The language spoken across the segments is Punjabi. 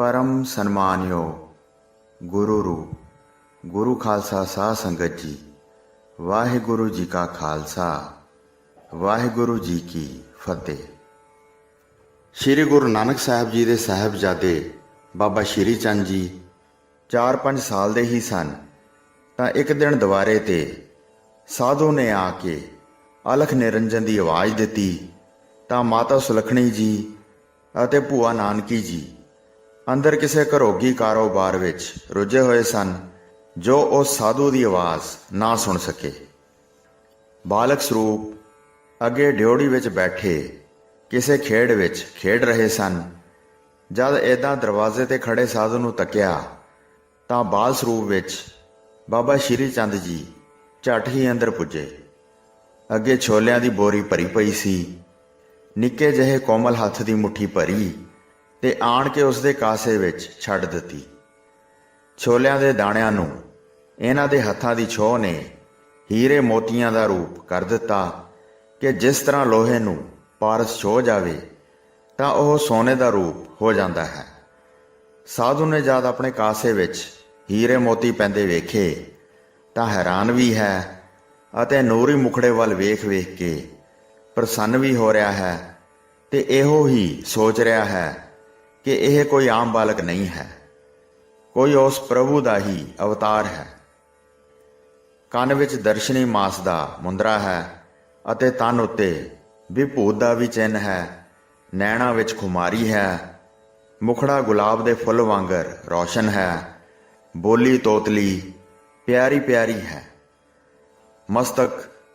ਪਰਮ ਸਨਮਾਨਿਓ ਗੁਰੂ ਰੂਪ, ਗੁਰੂ ਖਾਲਸਾ ਸਾਧ ਸੰਗਤ ਜੀ, ਵਾਹਿਗੁਰੂ ਜੀ ਕਾ ਖਾਲਸਾ, ਵਾਹਿਗੁਰੂ ਜੀ ਕੀ ਫਤਿਹ। ਸ੍ਰੀ ਗੁਰੂ ਨਾਨਕ ਸਾਹਿਬ ਜੀ ਦੇ ਸਾਹਿਬਜ਼ਾਦੇ ਬਾਬਾ ਸ਼੍ਰੀ ਚੰਦ ਜੀ 4-5 ਸਾਲ ਦੇ ਹੀ ਸਨ। ਤਾਂ ਇੱਕ ਦਿਨ ਦੁਆਰੇ ਤੇ ਸਾਧੂ ਨੇ ਆ ਕੇ ਅਲਖ ਨਿਰੰਜਨ ਦੀ ਆਵਾਜ਼ ਦਿੱਤੀ, ਤਾਂ ਮਾਤਾ ਸੁਲਖਣੀ ਜੀ ਅਤੇ ਭੂਆ ਨਾਨਕੀ ਜੀ ਅੰਦਰ ਕਿਸੇ ਘਰੋਗੀ ਕਾਰੋਬਾਰ ਵਿੱਚ ਰੁੱਝੇ ਹੋਏ ਸਨ, ਜੋ ਉਹ ਸਾਧੂ ਦੀ ਆਵਾਜ਼ ਨਾ ਸੁਣ ਸਕੇ। ਬਾਲਕ ਸਰੂਪ ਅੱਗੇ ਡਿਉੜੀ ਵਿੱਚ ਬੈਠੇ ਕਿਸੇ ਖੇਡ ਵਿੱਚ ਖੇਡ ਰਹੇ ਸਨ। ਜਦ ਏਦਾਂ ਦਰਵਾਜ਼ੇ ਤੇ ਖੜੇ ਸਾਧੂ ਨੂੰ ਤੱਕਿਆ, ਤਾਂ ਬਾਲ ਸਰੂਪ ਵਿੱਚ ਬਾਬਾ ਸ਼੍ਰੀ ਚੰਦ ਜੀ ਝੱਟ ਹੀ ਅੰਦਰ ਪੁੱਜੇ। ਅੱਗੇ ਛੋਲਿਆਂ ਦੀ ਬੋਰੀ ਭਰੀ ਪਈ ਸੀ, ਨਿੱਕੇ ਜਿਹੇ ਕੋਮਲ ਹੱਥ ਦੀ ਮੁਠੀ ਭਰੀ ਤੇ ਆਣ ਕੇ ਉਸ ਦੇ ਕਾਸੇ ਵਿੱਚ ਛੱਡ ਦਿੱਤੀ। ਛੋਲਿਆਂ ਦੇ ਦਾਣਿਆਂ ਨੂੰ ਇਹਨਾਂ ਦੇ ਹੱਥਾਂ ਦੀ ਛੋਹ ਨੇ ਹੀਰੇ ਮੋਤੀਆਂ ਦਾ ਰੂਪ ਕਰ ਦਿੱਤਾ ਕਿ ਜਿਸ ਤਰ੍ਹਾਂ ਲੋਹੇ ਨੂੰ ਪਾਰਸ ਛੋ ਜਾਵੇ, ਤਾਂ ਉਹ ਸੋਨੇ ਦਾ ਰੂਪ ਹੋ ਜਾਂਦਾ ਹੈ। ਸਾਧੂ ਨੇ ਜਦ ਆਪਣੇ ਕਾਸੇ ਵਿੱਚ ਹੀਰੇ ਮੋਤੀ ਪੈਂਦੇ ਵੇਖੇ, ਤਾਂ ਹੈਰਾਨ ਵੀ ਹੈ ਅਤੇ ਨੂਰੀ ਮੁਖੜੇ ਵੱਲ ਵੇਖ-ਵੇਖ ਕੇ ਪ੍ਰਸੰਨ ਵੀ ਹੋ ਰਿਹਾ ਹੈ ਤੇ ਇਹੋ ਹੀ ਸੋਚ ਰਿਹਾ ਹੈ ਕਿ ਇਹ ਕੋਈ ਆਮ ਬਾਲਕ ਨਹੀਂ ਹੈ। ਕੋਈ ਉਸ ਪ੍ਰਭੂ ਦਾ ਹੀ ਅਵਤਾਰ ਹੈ। ਕੰਨ ਵਿੱਚ ਦਰਸ਼ਨੀ ਮਾਸ ਦਾ ਮੁੰਦਰਾ ਹੈ ਅਤੇ ਤਨ ਉੱਤੇ ਵਿਭੂਤ ਦਾ ਵੀ ਚਿੰਨ ਹੈ। ਨੈਣਾ ਵਿੱਚ ਖੁਮਾਰੀ ਹੈ। ਮੁਖੜਾ ਗੁਲਾਬ ਦੇ ਫੁੱਲ ਵਾਂਗਰ ਰੌਸ਼ਨ ਹੈ। ਬੋਲੀ ਤੋਤਲੀ ਪਿਆਰੀ ਪਿਆਰੀ ਹੈ। ਮਸਤਕ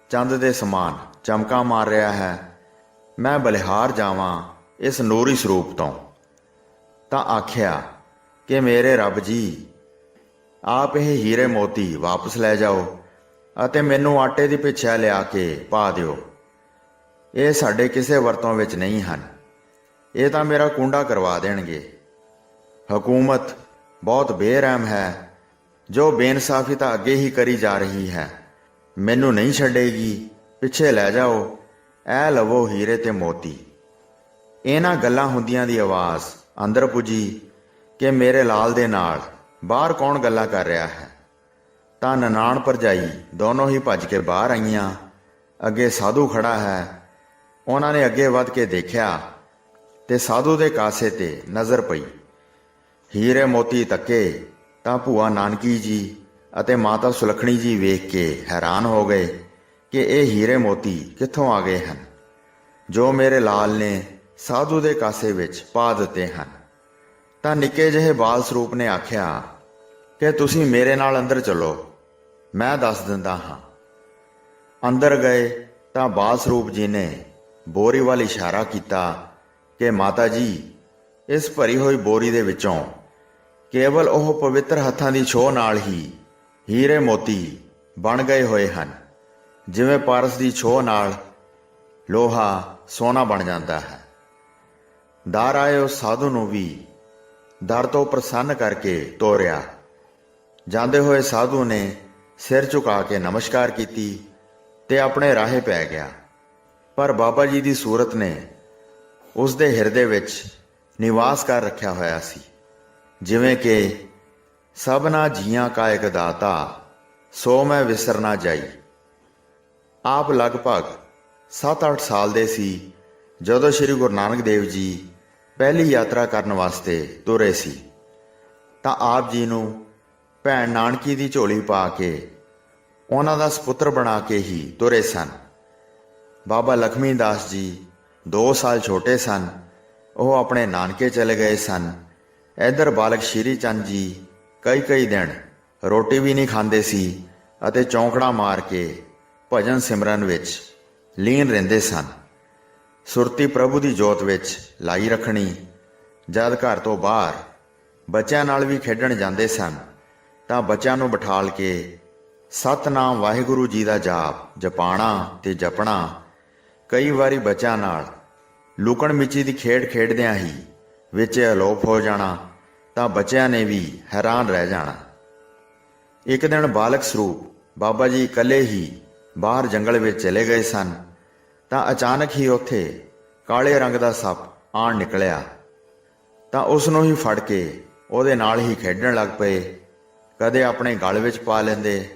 ਚੰਦ ਦੇ ਸਮਾਨ ਚਮਕਾ ਮਾਰ ਰਿਹਾ ਹੈ। ਮੈਂ ਬਲਿਹਾਰ ਜਾਵਾਂ ਇਸ ਨੂਰੀ ਸਰੂਪ ਤੋਂ। ਤਾਂ ਆਖਿਆ ਕਿ ਮੇਰੇ ਰੱਬ ਜੀ, ਆਪ ਇਹ ਹੀਰੇ ਮੋਤੀ ਵਾਪਸ ਲੈ ਜਾਓ ਅਤੇ ਮੈਨੂੰ ਆਟੇ ਦੀ ਪਿੱਛੇ ਲਿਆ ਕੇ ਪਾ ਦਿਓ। ਇਹ ਸਾਡੇ ਕਿਸੇ ਵਰਤੋਂ ਵਿੱਚ ਨਹੀਂ ਹਨ। ਇਹ ਤਾਂ ਮੇਰਾ ਕੁੰਡਾ ਕਰਵਾ ਦੇਣਗੇ। ਹਕੂਮਤ ਬਹੁਤ ਬੇਰਹਿਮ ਹੈ। ਜੋ ਬੇਇਨਸਾਫੀ ਤਾਂ ਅੱਗੇ ਹੀ ਕਰੀ ਜਾ ਰਹੀ ਹੈ। ਮੈਨੂੰ ਨਹੀਂ ਛੱਡੇਗੀ। ਪਿੱਛੇ ਲੈ ਜਾਓ। ਐ ਲਵੋ ਹੀਰੇ ਤੇ ਮੋਤੀ। ਇਹਨਾਂ ਗੱਲਾਂ ਹੁੰਦੀਆਂ ਦੀ ਆਵਾਜ਼ ਅੰਦਰ ਪੁੱਜੀ ਕਿ ਮੇਰੇ ਲਾਲ ਦੇ ਨਾਲ ਬਾਹਰ ਕੌਣ ਗੱਲਾਂ ਕਰ ਰਿਹਾ ਹੈ? ਤਾਂ ਨਨਾਣ ਭਰਜਾਈ ਦੋਨੋਂ ਹੀ ਭੱਜ ਕੇ ਬਾਹਰ ਆਈਆਂ। ਅੱਗੇ ਸਾਧੂ ਖੜਾ ਹੈ। ਉਹਨਾਂ ਨੇ ਅੱਗੇ ਵੱਧ ਕੇ ਦੇਖਿਆ ਤੇ ਸਾਧੂ ਦੇ ਕਾਸੇ ਤੇ ਨਜ਼ਰ ਪਈ। ਹੀਰੇ ਮੋਤੀ ਤੱਕੇ ਤਾਂ ਭੂਆ ਨਾਨਕੀ ਜੀ ਅਤੇ ਮਾਤਾ ਸੁਲਖਣੀ ਜੀ ਵੇਖ ਕੇ ਹੈਰਾਨ ਹੋ ਗਏ ਕਿ ਇਹ ਹੀਰੇ ਮੋਤੀ ਕਿੱਥੋਂ ਆ ਗਏ ਹਨ? ਜੋ ਮੇਰੇ ਲਾਲ ਨੇ ਸਾਧੂ ਦੇ ਕਾਸੇ ਵਿੱਚ ਪਾ ਦਿੱਤੇ ਹਨ। ਤਾਂ ਨਿੱਕੇ ਜਿਹੇ ਬਾਲ ਸਰੂਪ ਨੇ ਆਖਿਆ, ਕਿ ਤੁਸੀਂ ਮੇਰੇ ਨਾਲ ਅੰਦਰ ਚੱਲੋ, ਮੈਂ ਦੱਸ ਦਿੰਦਾ ਹਾਂ। ਅੰਦਰ ਗਏ ਤਾਂ ਬਾਲ ਸਰੂਪ ਜੀ ਨੇ ਬੋਰੀ ਵੱਲ ਇਸ਼ਾਰਾ ਕੀਤਾ ਕਿ ਮਾਤਾ ਜੀ, ਇਸ ਭਰੀ ਹੋਈ ਬੋਰੀ ਦੇ ਵਿੱਚੋਂ ਕੇਵਲ ਉਹ ਪਵਿੱਤਰ ਹੱਥਾਂ ਦੀ ਛੋਹ ਨਾਲ ਹੀ ਹੀਰੇ ਮੋਤੀ ਬਣ ਗਏ ਹੋਏ ਹਨ, ਜਿਵੇਂ ਪਾਰਸ ਦੀ ਛੋਹ ਨਾਲ ਲੋਹਾ ਸੋਨਾ ਬਣ ਜਾਂਦਾ ਹੈ। ਦਰ ਆਏ ਉਸ ਸਾਧੂ ਨੂੰ ਵੀ। ਦਰ ਤੋਂ ਪ੍ਰਸੰਨ ਕਰਕੇ ਤੋਰਿਆ। ਜਾਂਦੇ ਹੋਏ ਸਾਧੂ ਨੇ ਸਿਰ ਝੁਕਾ ਕੇ ਨਮਸਕਾਰ ਕੀਤੀ ਤੇ ਆਪਣੇ ਰਾਹੇ ਪੈ ਗਿਆ। ਪਰ ਬਾਬਾ ਜੀ ਦੀ ਸੂਰਤ ਨੇ ਉਸ ਦੇ ਹਿਰਦੇ ਵਿੱਚ ਨਿਵਾਸ ਕਰ ਰੱਖਿਆ ਹੋਇਆ ਸੀ। ਜਿਵੇਂ ਕਿ ਸਭਨਾ ਜੀਆਂ ਕਾ ਇੱਕ ਦਾਤਾ, ਸੋ ਮੈਂ ਵਿਸਰ ਨਾ ਜਾਈ। ਆਪ ਲਗਭਗ 7-8 ਸਾਲ ਦੇ ਸੀ, ਜਦੋਂ ਸ੍ਰੀ ਗੁਰੂ ਨਾਨਕ ਦੇਵ ਜੀ ਪਹਿਲੀ ਯਾਤਰਾ ਕਰਨ ਵਾਸਤੇ ਤੁਰੇ ਸੀ। ਤਾਂ ਆਪ ਜੀ ਨੂੰ ਭੈਣ ਨਾਨਕੀ ਦੀ ਝੋਲੀ ਪਾ ਕੇ ਉਹਨਾਂ ਦਾ ਸੁਪੁੱਤਰ ਬਣਾ ਕੇ ਹੀ ਤੁਰੇ ਸਨ। ਬਾਬਾ ਲਖਮੀ ਦਾਸ ਜੀ 2 ਸਾਲ ਛੋਟੇ ਸਨ। ਉਹ ਆਪਣੇ ਨਾਨਕੇ ਚਲੇ ਗਏ ਸਨ। ਇਧਰ ਬਾਲਕ ਸ਼੍ਰੀ ਚੰਦ ਜੀ ਕਈ ਕਈ ਦਿਨ ਰੋਟੀ ਵੀ ਨਹੀਂ ਖਾਂਦੇ ਸੀ ਅਤੇ ਚੌਂਕੜਾ ਮਾਰ ਕੇ ਭਜਨ ਸਿਮਰਨ ਵਿੱਚ ਲੀਨ ਰਹਿੰਦੇ ਸਨ। ਸੁਰਤੀ ਪ੍ਰਭੂ ਦੀ ਜੋਤ ਵਿੱਚ ਲਾਈ ਰੱਖਣੀ, ਜਦ ਘਰ ਤੋਂ ਬਾਹਰ ਬੱਚਿਆਂ ਨਾਲ ਵੀ ਖੇਡਣ ਜਾਂਦੇ ਸਨ, ਤਾਂ ਬੱਚਿਆਂ ਨੂੰ ਬਿਠਾਲ ਕੇ ਸਤਨਾਮ ਵਾਹਿਗੁਰੂ ਜੀ ਦਾ ਜਾਪ, ਜਪਾਣਾ ਤੇ ਜਪਣਾ, ਕਈ ਵਾਰੀ ਬੱਚਿਆਂ ਨਾਲ ਲੁਕਣ ਮਿੱਚੀ ਦੀ ਖੇਡ ਖੇਡਦਿਆਂ ਹੀ ਵਿੱਚ ਅਲੋਪ ਹੋ ਜਾਣਾ, ਤਾਂ ਬੱਚਿਆਂ ਨੇ ਵੀ ਹੈਰਾਨ ਰਹਿ ਜਾਣਾ। ਇੱਕ ਦਿਨ ਬਾਲਕ ਸਰੂਪ ਬਾਬਾ ਜੀ ਇਕੱਲੇ ਹੀ ਬਾਹਰ ਜੰਗਲ ਵਿੱਚ ਚਲੇ ਗਏ ਸਨ। ਤਾਂ ਅਚਾਨਕ ਹੀ ਉੱਥੇ ਕਾਲੇ ਰੰਗ ਦਾ ਸੱਪ ਆਣ ਨਿਕਲਿਆ। ਤਾਂ ਉਸ ਨੂੰ ਹੀ ਫੜ ਕੇ ਉਹਦੇ ਨਾਲ ਹੀ ਖੇਡਣ ਲੱਗ ਪਏ। ਕਦੇ ਆਪਣੇ ਗਲ ਵਿੱਚ ਪਾ ਲੈਂਦੇ,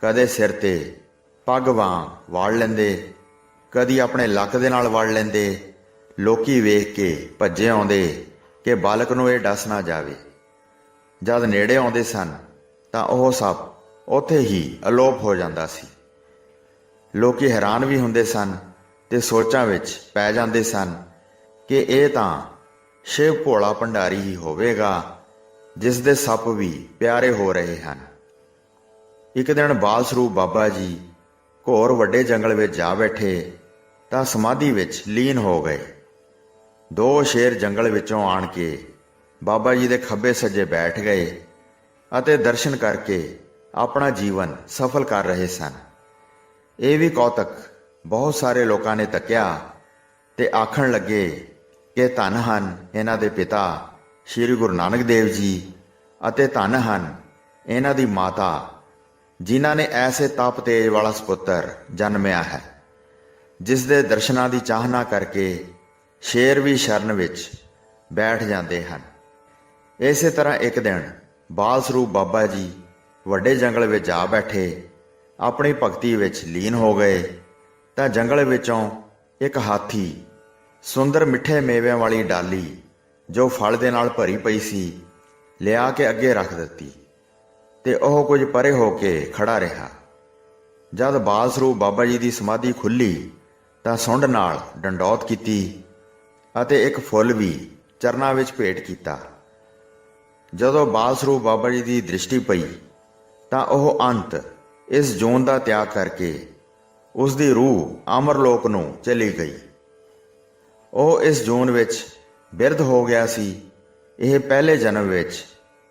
ਕਦੇ ਸਿਰ ਤੇ ਪੱਗ ਵਾਂਗ ਵਾੜ ਲੈਂਦੇ, ਕਦੀ ਆਪਣੇ ਲੱਕ ਦੇ ਨਾਲ ਵੜ ਲੈਂਦੇ। ਲੋਕੀ ਵੇਖ ਕੇ ਭੱਜੇ ਆਉਂਦੇ ਕਿ ਬਾਲਕ ਨੂੰ ਇਹ ਡਸ ਨਾ ਜਾਵੇ। ਜਦ ਨੇੜੇ ਆਉਂਦੇ ਸਨ, ਤਾਂ ਉਹ ਸੱਪ ਉੱਥੇ ਹੀ ਅਲੋਪ ਹੋ ਜਾਂਦਾ ਸੀ। ਲੋਕੀ ਹੈਰਾਨ ਵੀ ਹੁੰਦੇ ਸਨ ਤੇ ਸੋਚਾਂ ਵਿੱਚ ਪੈ ਜਾਂਦੇ ਸਨ ਕਿ ਇਹ ਤਾਂ ਸ਼ਿਵ ਭੋਲਾ ਭੰਡਾਰੀ ਹੀ ਹੋਵੇਗਾ, ਜਿਸ ਦੇ ਸੱਪ ਵੀ ਪਿਆਰੇ ਹੋ ਰਹੇ ਹਨ। ਇੱਕ ਦਿਨ ਬਾਲ ਸਰੂਪ ਬਾਬਾ ਜੀ ਘੋਰ ਵੱਡੇ ਜੰਗਲ ਵਿੱਚ ਜਾ ਬੈਠੇ ਤਾਂ ਸਮਾਧੀ ਵਿੱਚ ਲੀਨ ਹੋ ਗਏ। ਦੋ ਸ਼ੇਰ ਜੰਗਲ ਵਿੱਚੋਂ ਆਣ ਕੇ ਬਾਬਾ ਜੀ ਦੇ ਖੱਬੇ ਸੱਜੇ ਬੈਠ ਗਏ ਅਤੇ ਦਰਸ਼ਨ ਕਰਕੇ ਆਪਣਾ ਜੀਵਨ ਸਫਲ ਕਰ ਰਹੇ ਸਨ। ਇਹ ਵੀ ਕੌਤਕ ਬਹੁਤ ਸਾਰੇ ਲੋਕਾਂ ਨੇ ਤੱਕਿਆ ਤੇ ਆਖਣ ਲੱਗੇ ਕਿ ਧਨ ਹਨ ਇਹਨਾਂ ਦੇ ਪਿਤਾ ਸ੍ਰੀ ਗੁਰੂ ਨਾਨਕ ਦੇਵ ਜੀ ਅਤੇ ਧੰਨ ਹਨ ਇਹਨਾਂ ਦੀ ਮਾਤਾ, ਜਿਨ੍ਹਾਂ ਨੇ ਐਸੇ ਤਪ ਤੇਜ ਵਾਲਾ ਸੁਪੁੱਤਰ ਜਨਮਿਆ ਹੈ, ਜਿਸ ਦੇ ਦਰਸ਼ਨਾਂ ਦੀ ਚਾਹਨਾ ਕਰਕੇ ਸ਼ੇਰ ਵੀ ਸ਼ਰਨ ਵਿੱਚ ਬੈਠ ਜਾਂਦੇ ਹਨ। ਇਸੇ ਤਰ੍ਹਾਂ ਇੱਕ ਦਿਨ ਬਾਲ ਸਰੂਪ ਬਾਬਾ ਜੀ ਵੱਡੇ ਜੰਗਲ ਵਿੱਚ ਜਾ ਬੈਠੇ, ਆਪਣੀ ਭਗਤੀ ਵਿੱਚ ਲੀਨ ਹੋ ਗਏ ਤਾਂ ਜੰਗਲ ਵਿੱਚੋਂ ਇੱਕ ਹਾਥੀ ਸੁੰਦਰ ਮਿੱਠੇ ਮੇਵਿਆਂ ਵਾਲੀ ਡਾਲੀ ਜੋ ਫਲ ਦੇ ਨਾਲ ਭਰੀ ਪਈ ਸੀ, ਲਿਆ ਕੇ ਅੱਗੇ ਰੱਖ ਦਿੱਤੀ ਤੇ ਉਹ ਕੁਝ ਪਰੇ ਹੋ ਕੇ ਖੜਾ ਰਿਹਾ। ਜਦ ਬਾਲ ਬਾਬਾ ਜੀ ਦੀ ਸਮਾਧੀ ਖੁੱਲੀ ਤਾਂ ਸੁੰਡ ਨਾਲ ਡੰਡੌਤ ਕੀਤੀ ਅਤੇ ਇੱਕ ਫੁੱਲ ਵੀ ਚਰਨਾਂ ਵਿੱਚ ਭੇਟ ਕੀਤਾ। ਜਦੋਂ ਬਾਲ ਬਾਬਾ ਜੀ ਦੀ ਦ੍ਰਿਸ਼ਟੀ ਪਈ ਤਾਂ ਉਹ ਅੰਤ ਇਸ ਜੂਨ ਦਾ ਤਿਆਗ ਕਰਕੇ ਉਸ ਦੀ ਰੂਹ ਅਮਰਲੋਕ ਨੂੰ ਚਲੀ ਗਈ। ਉਹ ਇਸ ਜੂਨ ਵਿੱਚ ਬਿਰਧ ਹੋ ਗਿਆ ਸੀ। ਇਹ ਪਹਿਲੇ ਜਨਮ ਵਿੱਚ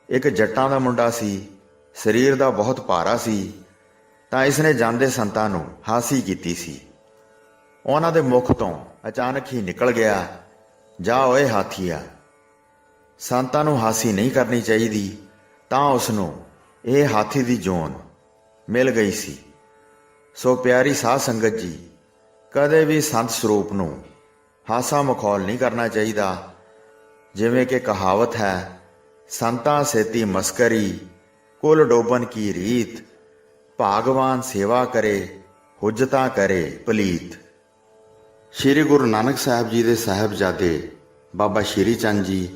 ਇੱਕ ਜੱਟਾਂ ਦਾ ਮੁੰਡਾ ਸੀ। ਸਰੀਰ ਦਾ ਬਹੁਤ ਭਾਰਾ ਸੀ। ਤਾਂ ਇਸ ਨੇ ਜਾਂਦੇ ਸੰਤਾਂ ਨੂੰ ਹਾਸੀ ਕੀਤੀ ਸੀ। ਉਹਨਾਂ ਦੇ ਮੁਖ ਤੋਂ ਅਚਾਨਕ ਹੀ ਨਿਕਲ ਗਿਆ, ਜਾ ਓਏ ਹਾਥੀਆ, ਸੰਤਾਂ ਨੂੰ ਹਾਸੀ ਨਹੀਂ ਕਰਨੀ ਚਾਹੀਦੀ। ਤਾਂ ਉਸ ਨੂੰ ਇਹ ਹਾਥੀ ਦੀ ਜੋਨ ਮਿਲ ਗਈ ਸੀ। ਸੋ ਪਿਆਰੀ ਸਾਧ ਸੰਗਤ ਜੀ, ਕਦੇ ਵੀ ਸੰਤ ਸਰੂਪ ਨੂੰ ਹਾਸਾ ਮਖੌਲ ਨਹੀਂ ਕਰਨਾ ਚਾਹੀਦਾ। ਜਿਵੇਂ ਕਿ ਕਹਾਵਤ ਹੈ, ਸੰਤਾਂ ਸੇਤੀ ਮਸਕਰੀ, ਕੁਲ ਡੋਬਨ ਕੀ ਰੀਤ, ਭਾਗਵਾਨ ਸੇਵਾ ਕਰੇ ਹੁਜਤਾ ਕਰੇ ਪਲੀਤ। ਸ਼੍ਰੀ ਗੁਰੂ ਨਾਨਕ ਸਾਹਿਬ ਜੀ ਦੇ ਸਾਹਿਬਜ਼ਾਦੇ ਬਾਬਾ ਸ਼੍ਰੀ ਚੰਦ ਜੀ,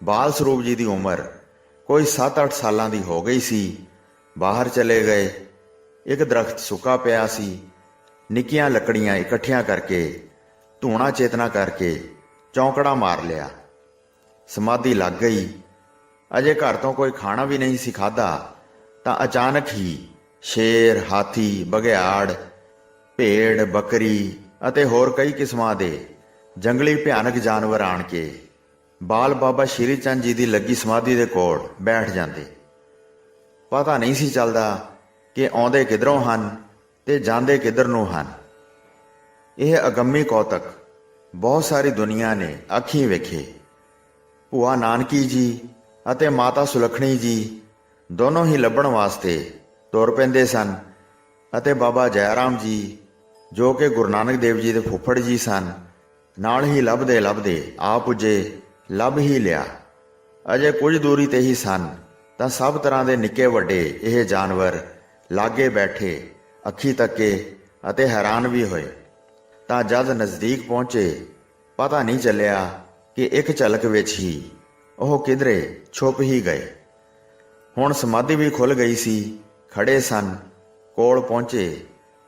ਬਾਲ ਸਰੂਪ ਜੀ ਦੀ ਉਮਰ ਕੋਈ 7-8 ਸਾਲਾਂ ਦੀ ਹੋ ਗਈ ਸੀ, ਬਾਹਰ ਚਲੇ ਗਏ। ਇੱਕ ਦਰਖਤ ਸੁੱਕਾ ਪਿਆ ਸੀ। ਨਿੱਕੀਆਂ ਲੱਕੜੀਆਂ ਇਕੱਠੀਆਂ ਕਰਕੇ, ਧੂਣਾ ਚੇਤਨਾ ਕਰਕੇ ਚੌਂਕੜਾ ਮਾਰ ਲਿਆ। ਸਮਾਧੀ ਲੱਗ ਗਈ। ਅਜੇ ਘਰ ਤੋਂ ਕੋਈ ਖਾਣਾ ਵੀ ਨਹੀਂ ਸੀ ਖਾਦਾ ਤਾਂ ਅਚਾਨਕ ਹੀ ਸ਼ੇਰ, ਹਾਥੀ, ਬਘਿਆੜ, ਭੇਡ, ਬੱਕਰੀ ਅਤੇ ਹੋਰ ਕਈ ਕਿਸਮਾਂ ਦੇ ਜੰਗਲੀ ਭਿਆਨਕ ਜਾਨਵਰ ਆਣ ਕੇ ਬਾਲ ਬਾਬਾ ਸ਼੍ਰੀ ਚੰਦ ਜੀ ਦੀ ਲੱਗੀ ਸਮਾਧੀ ਦੇ ਕੋਲ ਬੈਠ ਜਾਂਦੇ। ਪਤਾ ਨਹੀਂ ਸੀ ਚੱਲਦਾ ਕਿ ਆਉਂਦੇ ਕਿਧਰੋਂ ਹਨ ਤੇ ਜਾਂਦੇ ਕਿਧਰ ਨੂੰ ਹਨ। ਇਹ ਅਗੰਮੀ ਕੌਤਕ ਬਹੁਤ ਸਾਰੀ ਦੁਨੀਆ ਨੇ ਅੱਖੀਂ ਵੇਖੇ। ਭੂਆ ਨਾਨਕੀ ਜੀ ਅਤੇ ਮਾਤਾ ਸੁਲਖਣੀ ਜੀ ਦੋਨੋਂ ਹੀ ਲੱਭਣ ਵਾਸਤੇ ਤੁਰ ਪੈਂਦੇ ਸਨ ਅਤੇ ਬਾਬਾ ਜੈਰਾਮ ਜੀ, ਜੋ ਕਿ ਗੁਰੂ ਨਾਨਕ ਦੇਵ ਜੀ ਦੇ ਫੁੱਫੜ ਜੀ ਸਨ, ਨਾਲ ਹੀ ਲੱਭਦੇ ਲੱਭਦੇ ਆ ਪੁੱਜੇ ਲੱਭ ਹੀ ਲਿਆ। ਅਜੇ ਕੁਝ ਦੂਰੀ ਤੇ ਹੀ ਸਨ ਤਾਂ ਸਭ ਤਰ੍ਹਾਂ ਦੇ ਨਿੱਕੇ ਵੱਡੇ ਇਹ ਜਾਨਵਰ ਲਾਗੇ ਬੈਠੇ, ਅੱਖੀ ਤੱਕੇ ਅਤੇ ਹੈਰਾਨ ਵੀ ਹੋਏ। ਤਾਂ ਜਦ ਨਜ਼ਦੀਕ ਪਹੁੰਚੇ, ਪਤਾ ਨਹੀਂ ਚੱਲਿਆ ਕਿ ਇੱਕ ਝਲਕ ਵਿੱਚ ਹੀ ਉਹ ਕਿਧਰੇ ਛੁਪ ਹੀ ਗਏ। ਹੁਣ ਸਮਾਧੀ ਵੀ ਖੁੱਲ ਗਈ ਸੀ ਖੜੇ ਸਨ, ਕੋਲ ਪਹੁੰਚੇ,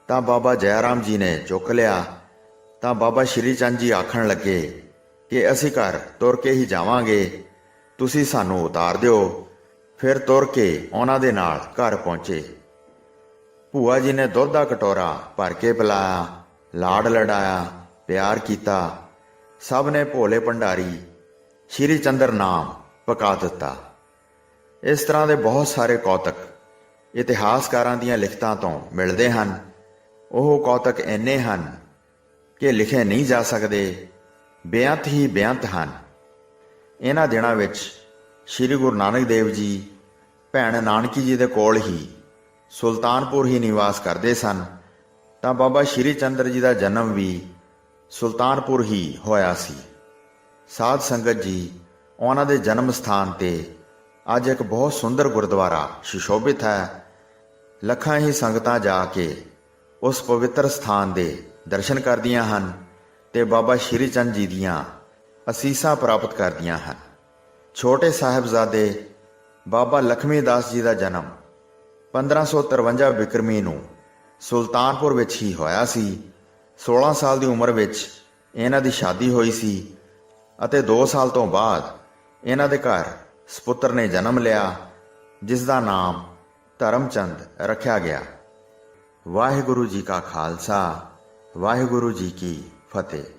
ਤਾਂ ਬਾਬਾ ਜੈਰਾਮ ਜੀ ਨੇ ਚੁੱਕ ਲਿਆ। ਤਾਂ ਬਾਬਾ ਸ਼੍ਰੀ ਚੰਦ ਜੀ ਆਖਣ ਲੱਗੇ ਕਿ ਅਸੀਂ ਘਰ ਤੁਰ ਕੇ ਹੀ ਜਾਵਾਂਗੇ, ਤੁਸੀਂ ਸਾਨੂੰ ਉਤਾਰ ਦਿਓ। ਫਿਰ ਤੁਰ ਕੇ ਉਹਨਾਂ ਦੇ ਨਾਲ ਘਰ ਪਹੁੰਚੇ। ਭੂਆ ਜੀ ਨੇ ਦੁੱਧ ਦਾ ਕਟੋਰਾ ਭਰ ਕੇ ਪਿਲਾਇਆ, ਲਾੜ ਲੜਾਇਆ, ਪਿਆਰ ਕੀਤਾ। ਸਭ ਨੇ ਭੋਲੇ ਭੰਡਾਰੀ, ਸ਼੍ਰੀ ਚੰਦਰ ਨਾਮ ਪਕਾ ਦਿੱਤਾ। ਇਸ ਤਰ੍ਹਾਂ ਦੇ ਬਹੁਤ ਸਾਰੇ ਕੌਤਕ ਇਤਿਹਾਸਕਾਰਾਂ ਦੀਆਂ ਲਿਖਤਾਂ ਤੋਂ ਮਿਲਦੇ ਹਨ। ਉਹ ਕੌਤਕ ਇੰਨੇ ਹਨ ਕਿ ਲਿਖੇ ਨਹੀਂ ਜਾ ਸਕਦੇ, ਬੇਅੰਤ ਹੀ ਬੇਅੰਤ ਹਨ। ਇਹਨਾਂ ਦਿਨਾਂ ਵਿੱਚ ਸ੍ਰੀ ਗੁਰੂ ਨਾਨਕ ਦੇਵ ਜੀ, ਭੈਣ ਨਾਨਕੀ ਜੀ ਦੇ ਕੋਲ ਹੀ ਸੁਲਤਾਨਪੁਰ ਹੀ ਨਿਵਾਸ ਕਰਦੇ ਸਨ, ਤਾਂ ਬਾਬਾ ਸ਼੍ਰੀ ਚੰਦਰ ਜੀ ਦਾ ਜਨਮ ਵੀ ਸੁਲਤਾਨਪੁਰ ਹੀ ਹੋਇਆ ਸੀ। ਸਾਧ ਸੰਗਤ ਜੀ, ਉਹਨਾਂ ਦੇ ਜਨਮ ਸਥਾਨ ਤੇ ਅੱਜ ਇੱਕ ਬਹੁਤ ਸੁੰਦਰ ਗੁਰਦੁਆਰਾ ਸੁਸ਼ੋਭਿਤ ਹੈ। ਲੱਖਾਂ ਹੀ ਸੰਗਤਾਂ ਜਾ ਕੇ ਉਸ ਪਵਿੱਤਰ ਸਥਾਨ ਦੇ ਦਰਸ਼ਨ ਕਰਦੀਆਂ ਹਨ ਤੇ ਬਾਬਾ ਸ਼੍ਰੀ ਚੰਦ ਜੀ ਦੀਆਂ ਅਸੀਸਾਂ ਪ੍ਰਾਪਤ ਕਰਦੀਆਂ ਹਨ। ਛੋਟੇ ਸਾਹਿਬਜ਼ਾਦੇ ਬਾਬਾ ਲਖਮੀ ਦਾਸ ਜੀ ਦਾ ਜਨਮ 1553 ਬਿਕਰਮੀ ਨੂੰ ਸੁਲਤਾਨਪੁਰ ਵਿੱਚ ਹੀ ਹੋਇਆ ਸੀ। 16 ਸਾਲ ਦੀ ਉਮਰ ਵਿੱਚ ਇਹਨਾਂ ਦੀ ਸ਼ਾਦੀ ਹੋਈ ਸੀ ਅਤੇ 2 ਸਾਲ ਤੋਂ ਬਾਅਦ ਇਹਨਾਂ ਦੇ ਘਰ ਸਪੁੱਤਰ ਨੇ ਜਨਮ ਲਿਆ, ਜਿਸ ਦਾ ਨਾਮ ਧਰਮਚੰਦ ਰੱਖਿਆ ਗਿਆ। ਵਾਹਿਗੁਰੂ ਜੀ ਕਾ ਖਾਲਸਾ, ਵਾਹਿਗੁਰੂ ਜੀ ਕੀ ਫਤਿਹ।